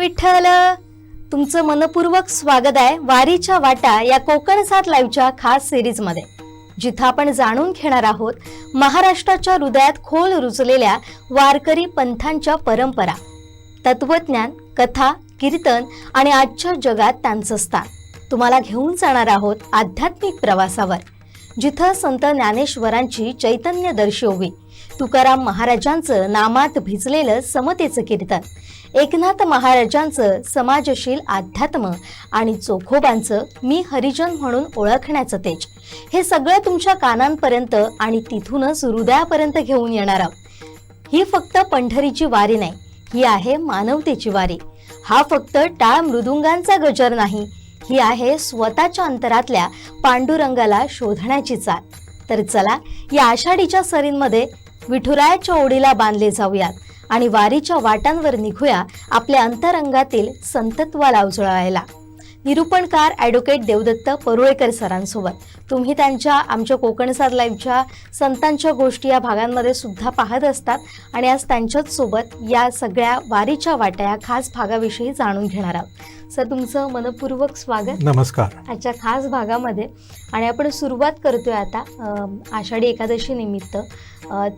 विठ्ठल. तुमचं मनपूर्वक स्वागत आहे वारीच्या वाटा या कोकण सात लाईव्हच्या खास सिरीजमध्ये जिथं आपण जाणून घेणार आहोत महाराष्ट्राच्या हृदयात खोल रुजलेल्या वारकरी पंथांच्या परंपरा. तत्वज्ञान कथा कीर्तन आणि आजच्या जगात त्यांचं स्थान. तुम्हाला घेऊन जाणार आहोत आध्यात्मिक प्रवासावर. जिथं संत ज्ञानेश्वरांची चैतन्य दर्शववी. तुकाराम महाराजांचं नामात भिजलेलं समतेचं कीर्तन. एकनाथ महाराजांचं समाजशील अध्यात्म आणि चोखोबांचं मी हरिजन म्हणून ओळखण्याचं तेज. हे सगळं तुमच्या कानांपर्यंत आणि तिथूनच हृदयापर्यंत घेऊन येणार आहोत. ही फक्त पंढरीची वारी नाही ही आहे मानवतेची वारी. हा फक्त टाळ मृदुंगांचा गजर नाही ही आहे स्वतःच्या अंतरातल्या पांडुरंगाला शोधण्याची चाल. तर चला या आषाढीच्या सरींमध्ये विठुरायाच्या ओढीला बांधले जाऊयात. आणि वारीच्या वाटांवर निघूया आपल्या अंतरंगातील संतत्वाला उजळायला निरूपणकार ॲडव्होकेट देवदत्त परुळेकर सरांसोबत. तुम्ही त्यांच्या आमच्या कोकणसार लाईव्हच्या संतांच्या गोष्टी या भागांमध्ये सुद्धा पाहत असतात आणि आज त्यांच्याच सोबत या सगळ्या वारीच्या वाट्या या खास भागाविषयी जाणून घेणार आहोत. सर तुमचं मनपूर्वक स्वागत. नमस्कार. आजच्या खास भागामध्ये आणि आपण सुरुवात करतोय आता आषाढी एकादशी निमित्त.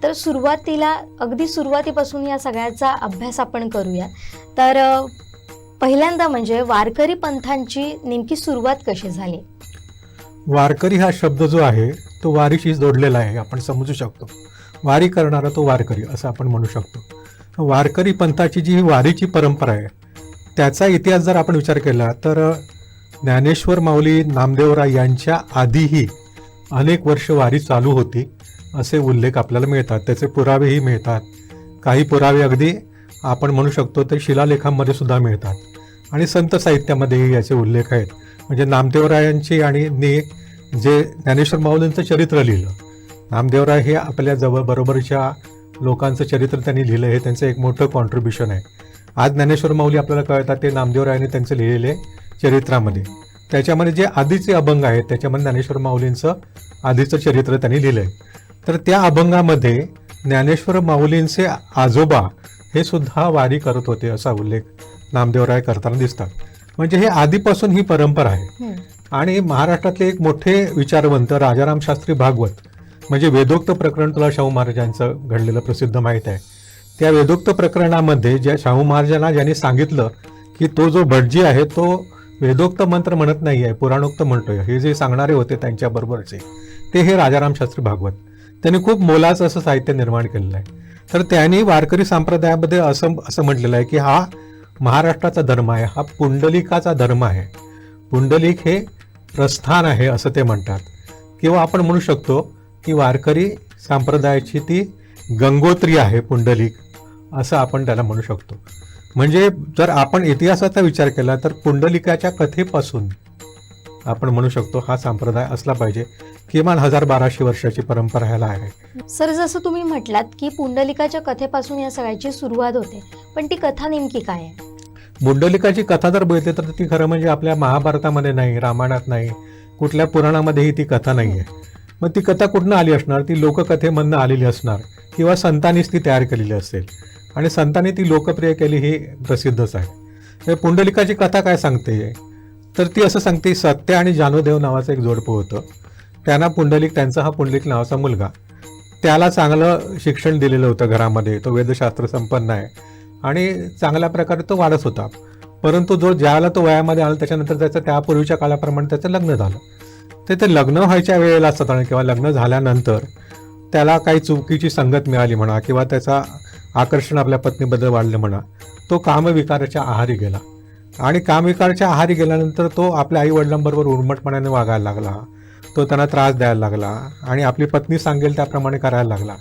तर सुरुवातीला अगदी सुरुवातीपासून या सगळ्याचा अभ्यास आपण करूया. तर पहिल्यांदा म्हणजे वारकरी पंथांची नेमकी सुरुवात कशी झाली? वारकरी हा शब्द जो आहे तो वारीशी जोडलेला आहे आपण समजू शकतो. वारी करणारा तो वारकरी असं आपण म्हणू शकतो. वारकरी पंथाची जी ही वारीची परंपरा आहे त्याचा इतिहास जर आपण विचार केला तर ज्ञानेश्वर माऊली नामदेवराय यांच्या आधीही अनेक वर्ष वारी चालू होती असे उल्लेख आपल्याला मिळतात. त्याचे पुरावेही मिळतात. काही पुरावे अगदी आपण म्हणू शकतो ते शिलालेखांमध्ये सुद्धा मिळतात. आणि संत साहित्यामध्येही याचे उल्लेख आहेत. म्हणजे नामदेवरायांची आणि ने जे ज्ञानेश्वर माऊलींचं चरित्र लिहिलं. नामदेवराय हे आपल्या जवळ बरोबरच्या लोकांचं चरित्र त्यांनी लिहिलं हे त्यांचं एक मोठं कॉन्ट्रीब्युशन आहे. आज ज्ञानेश्वर माऊली आपल्याला कळतात ते नामदेवरायाने त्यांचं लिहिलेले चरित्रामध्ये. त्याच्यामध्ये जे आधीचे अभंग आहेत त्याच्यामध्ये ज्ञानेश्वर माऊलींचं आधीचं चरित्र त्यांनी लिहिलं आहे तर त्या अभंगामध्ये ज्ञानेश्वर माऊलींचे आजोबा हे सुद्धा वारी करत होते असा उल्लेख नामदेवराय करताना दिसतात. म्हणजे हे आधीपासून ही परंपरा आहे. हं, आणि महाराष्ट्रातले एक मोठे विचारवंत राजाराम शास्त्री भागवत म्हणजे वेदोक्त प्रकरण तुला शाहू महाराजांचं घडलेलं प्रसिद्ध माहीत आहे. त्या वेदोक्त प्रकरणामध्ये ज्या शाहू महाराजांना ज्यांनी सांगितलं की तो जो भटजी आहे तो वेदोक्त मंत्र म्हणत नाही आहे पुराणोक्त म्हणतोय. हे जे सांगणारे होते त्यांच्याबरोबरचे ते हे राजाराम शास्त्री भागवत. त्यांनी खूप मोलाचं असं साहित्य निर्माण केलेलं आहे. तर त्यांनी वारकरी संप्रदायामध्ये असं असं म्हटलेलं आहे की हा महाराष्ट्राचा धर्म आहे. हा पुंडलिकाचा धर्म आहे. पुंडलिक हे प्रस्थान आहे असं ते म्हणतात. किंवा आपण म्हणू शकतो की वारकरी संप्रदायाची ती गंगोत्री आहे पुंडलिक असं आपण त्याला म्हणू शकतो. म्हणजे जर आपण इतिहासाचा विचार केला तर पुंडलिकाच्या कथेपासून आपण म्हणू शकतो हा संप्रदाय असला पाहिजे. किमान हजार बाराशे वर्षाची परंपरा ह्याला आहे. सर जसं तुम्ही म्हटलात की पुंडलिकाच्या कथेपासून या सगळ्याची सुरुवात होते पण ती कथा नेमकी काय आहे? पुंडलिकाची कथा जर बघितली तर ती खरं म्हणजे आपल्या महाभारतामध्ये नाही रामायणात नाही कुठल्या पुराणामध्येही ती कथा नाही आहे. मग ती कथा कुठनं आली असणार? ती लोककथेमधनं आलेली असणार किंवा संतांनीच ती तयार केलेली असेल. आणि संतांनी ती लोकप्रिय केली ही प्रसिद्धच आहे. पुंडलिकाची कथा काय सांगते? तर ती असं सांगते सत्य आणि जानूदेव नावाचं एक जोडपं होतं. त्यांना पुंडलिक त्यांचा हा पुंडलिक नावाचा मुलगा. त्याला चांगलं शिक्षण दिलेलं होतं घरामध्ये तो वेदशास्त्र संपन्न आहे. आणि चांगल्या प्रकारे तो वाढत होता. परंतु जो ज्याला तो वयामध्ये आला त्याच्यानंतर त्याचं त्यापूर्वीच्या काळाप्रमाणे त्याचं लग्न झालं. ते ते लग्न व्हायच्या वेळेला असताना किंवा लग्न झाल्यानंतर त्याला काही चुकीची संगत मिळाली म्हणा किंवा त्याचा आकर्षण आपल्या पत्नीबद्दल वाढलं म्हणा तो कामविकाराच्या आहारी गेला. आणि कामविकारच्या आहारी गेल्यानंतर तो आपल्या आई वडिलांबरोबर उर्मटपणाने वागायला लागला. तो त्यांना त्रास द्यायला लागला आणि आपली पत्नी सांगेल त्याप्रमाणे करायला लागला.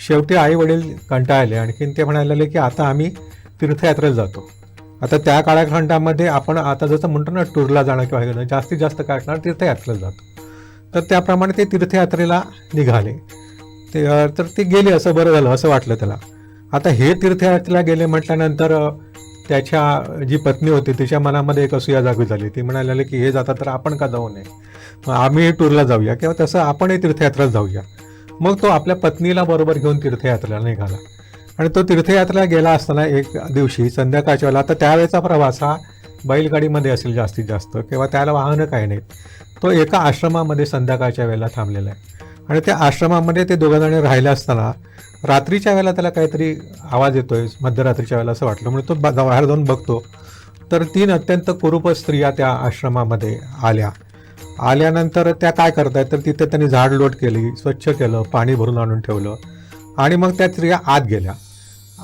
शेवटी आई वडील कंटाळले आणखीन ते म्हणायला लागले की आता आम्ही तीर्थयात्रेला जातो. आता त्या काळखंडामध्ये आपण आता जसं म्हणतो ना टूरला जाणं किंवा हे जास्तीत जास्त काय असणार तीर्थयात्रेला जातो. तर त्याप्रमाणे ते तीर्थयात्रेला निघाले. ते तर ते गेले असं बरं झालं असं वाटलं त्याला. आता हे तीर्थयात्रेला गेले म्हटल्यानंतर त्याच्या जी पत्नी होती तिच्या मनामध्ये एक असूया जागी झाली. ती म्हणायला की हे जातात तर आपण का जाऊ नये? मग आम्ही टूरला जाऊया किंवा तसं आपणही तीर्थयात्रा जाऊया. मग तो आपल्या पत्नीला बरोबर घेऊन तीर्थयात्रेला निघाला. आणि तो तीर्थयात्रेला गेला असताना एक दिवशी संध्याकाळच्या वेळेला तर त्यावेळेचा प्रवास हा बैलगाडीमध्ये असेल जास्तीत जास्त किंवा त्याला वाहनं काही नाहीत. तो एका आश्रमामध्ये संध्याकाळच्या वेळेला थांबलेला आहे. आणि त्या आश्रमामध्ये ते दोघं जण राहिले असताना रात्रीच्या वेळेला त्याला काहीतरी आवाज येतोय मध्यरात्रीच्या वेळेला असं वाटलं. म्हणून तो बाहेर जाऊन बघतो. तर तीन अत्यंत कुरूप स्त्रिया त्या आश्रमामध्ये आल्या. आल्यानंतर त्या काय करतायत? तर तिथे त्यांनी झाड लोट केली स्वच्छ केलं पाणी भरून आणून ठेवलं. आणि मग त्या स्त्रिया आत गेल्या.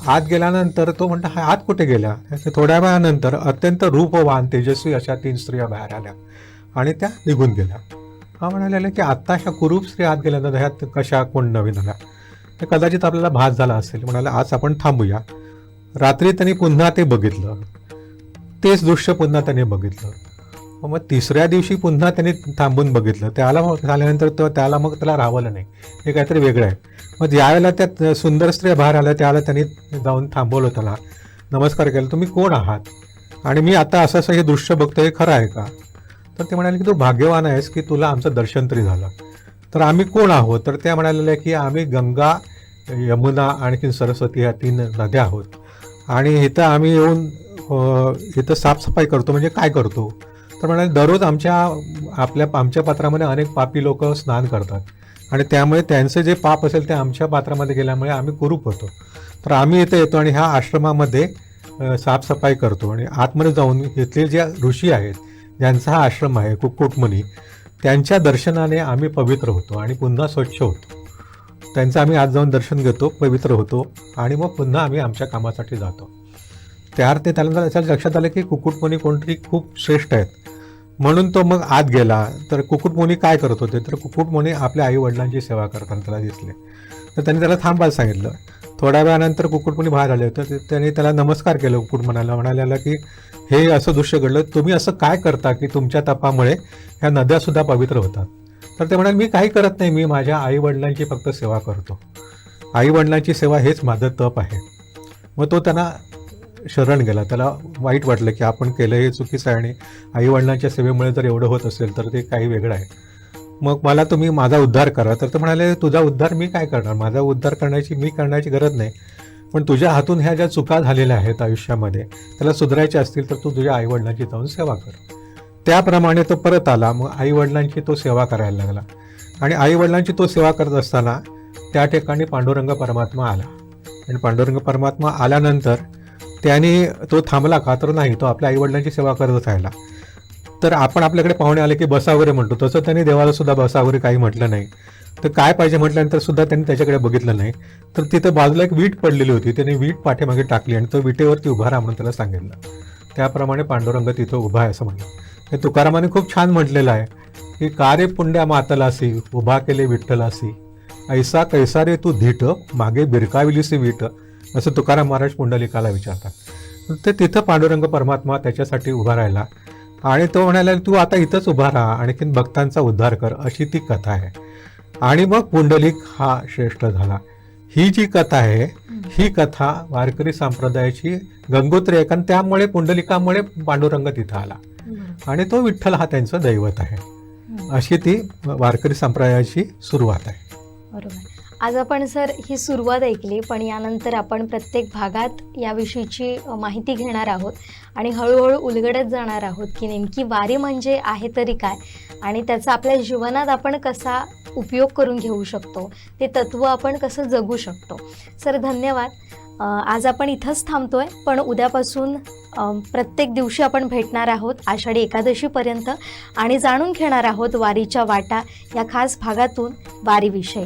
आत गेल्यानंतर तो म्हणतो हा आत कुठे गेल्या? थोड्या वेळानंतर अत्यंत रूपवान तेजस्वी अशा तीन स्त्रिया बाहेर आल्या. आणि त्या निघून गेल्या. हा म्हणालेला की आत्ता अशा कुरूप स्त्री आत गेल्यानंतर ह्यात कशा कोण नवीन आल्या? तर कदाचित आपल्याला भास झाला असेल. म्हणाला आज आपण थांबूया. रात्री त्यांनी पुन्हा ते बघितलं. तेच दृश्य पुन्हा त्याने बघितलं. मग तिसऱ्या दिवशी पुन्हा त्यांनी थांबून बघितलं. त्याला मग झाल्यानंतर तो त्याला मग त्याला राहावलं नाही. हे काहीतरी वेगळं आहे. मग ज्यावेळेला त्या सुंदर स्त्रिया बाहेर आल्या त्यावेळेला त्यांनी जाऊन थांबवलं त्याला. नमस्कार केला तुम्ही कोण आहात? आणि मी आता असं असं हे दृश्य बघतो हे खरं आहे का? तर ते म्हणाले की तू भाग्यवान आहेस की तुला आमचं दर्शन तरी झालं. तर आम्ही कोण आहोत? तर त्या म्हणालेल्या की आम्ही गंगा यमुना आणखी सरस्वती ह्या तीन नद्या आहोत. आणि इथं आम्ही येऊन इथं साफसफाई करतो म्हणजे काय करतो? तर म्हणाले दररोज आमच्या आपल्या आमच्या पात्रामध्ये अनेक पापी लोक स्नान करतात. आणि त्यामुळे त्यांचं जे पाप असेल ते आमच्या पात्रामध्ये गेल्यामुळे आम्ही कुरूप होतो. तर आम्ही इथं येतो आणि ह्या आश्रमामध्ये साफसफाई करतो. आणि आतमध्ये जाऊन इथले जे ऋषी आहेत ज्यांचा हा आश्रम आहे कुक्कुटमुनी त्यांच्या दर्शनाने आम्ही पवित्र होतो आणि पुन्हा स्वच्छ होतो. त्यांचं आम्ही आज जाऊन दर्शन घेतो पवित्र होतो आणि मग पुन्हा आम्ही आमच्या कामासाठी जातो. त्यावर ते त्यानंतर त्याच्या लक्षात आलं की कुक्कुटमुनी कोणतरी खूप श्रेष्ठ आहेत. म्हणून तो मग आत गेला. तर कुक्कुटमुनी काय करत होते? तर कुक्कुटमुनी आपल्या आई वडिलांची सेवा करताना त्याला दिसले. तर त्यांनी त्याला थांबायला सांगितलं. थोड्या वेळानंतर कुक्कुटमुनी बाहेर आले होते. तर त्यांनी त्याला नमस्कार केलं. कुक्कुट म्हणाला की हे असं दृश्य घडलं. तुम्ही असं काय करता की तुमच्या तपामुळे ह्या नद्यासुद्धा पवित्र होतात? तर ते म्हणाले मी काही करत नाही. मी माझ्या आईवडिलांची फक्त सेवा करतो. आईवडिलांची सेवा हेच माझं तप आहे. मग तो त्यांना शरण गेला. त्याला वाईट वाटलं की आपण केलं हे चुकीचं आहे आणि आईवडिलांच्या सेवेमुळे जर एवढं होत असेल तर ते काही वेगळं आहे. मग मला तुम्ही माझा उद्धार करा. तर ते म्हणाले तुझा उद्धार मी काय करणार? माझा उद्धार करण्याची मी करण्याची गरज नाही. पण तुझ्या हातून ह्या ज्या चुका झालेल्या आहेत आयुष्यामध्ये त्याला सुधारायच्या असतील तर तू तुझ्या आईवडिलांची जाऊन सेवा कर. त्याप्रमाणे तो परत आला. मग आईवडिलांची तो सेवा करायला लागला. आणि आईवडिलांची तो सेवा करत असताना त्या ठिकाणी पांडुरंग परमात्मा आला. आणि पांडुरंग परमात्मा आल्यानंतर त्याने तो थांबला का? तर नाही तो आपल्या आईवडिलांची सेवा करत राहिला. तर आपण आपल्याकडे पाहुणे आले की बसा वगैरे म्हणतो. तसं त्यांनी देवाला सुद्धा बसा वगैरे काही म्हटलं नाही. तर काय पाहिजे म्हटल्यानंतर सुद्धा त्यांनी त्याच्याकडे बघितलं नाही. तर तिथं बाजूला एक वीट पडलेली होती. त्यांनी वीट पाठीमागे टाकली आणि तो विटेवरती उभा राहा म्हणून त्याला सांगितलं. त्याप्रमाणे पांडुरंग तिथं उभा आहे असं म्हणलं. हे तुकारामाने खूप छान म्हटलेलं आहे की कार्य पुंड्या मातलासी उभा केले विठ्ठलासी. ऐसा कैसा रे तू धीट मागे बिरकाविलीसी वीट. असं तुकाराम महाराज पुंडलिकाला विचारतात. तर तिथं पांडुरंग परमात्मा त्याच्यासाठी उभा राहिला. आणि तो म्हणाला तू आता इथंच उभा राहा आणखीन भक्तांचा उद्धार कर अशी ती कथा आहे. आणि मग पुंडलिक हा श्रेष्ठ झाला. ही जी कथा आहे ही कथा वारकरी संप्रदायाची गंगोत्री आहे कारण त्यामुळे पुंडलिकामुळे पांडुरंग तिथं आला. आणि तो विठ्ठल हा त्यांचं दैवत आहे. अशी ती वारकरी संप्रदायाची सुरुवात आहे. बरोबर. आज आपण सर ही सुरुवात ऐकली पण यानंतर आपण प्रत्येक भागात याविषयीची माहिती घेणार आहोत आणि हळूहळू उलगडत जाणार आहोत की नेमकी वारी म्हणजे आहे तरी काय आणि त्याचा आपल्या जीवनात आपण कसा उपयोग करून घेऊ शकतो ते तत्त्व आपण कसं जगू शकतो. सर धन्यवाद. आज आपण इथंच थांबतोय पण उद्यापासून प्रत्येक दिवशी आपण भेटणार आहोत आषाढी एकादशीपर्यंत आणि जाणून घेणार आहोत वारीच्या वाटा या खास भागातून वारीविषयी.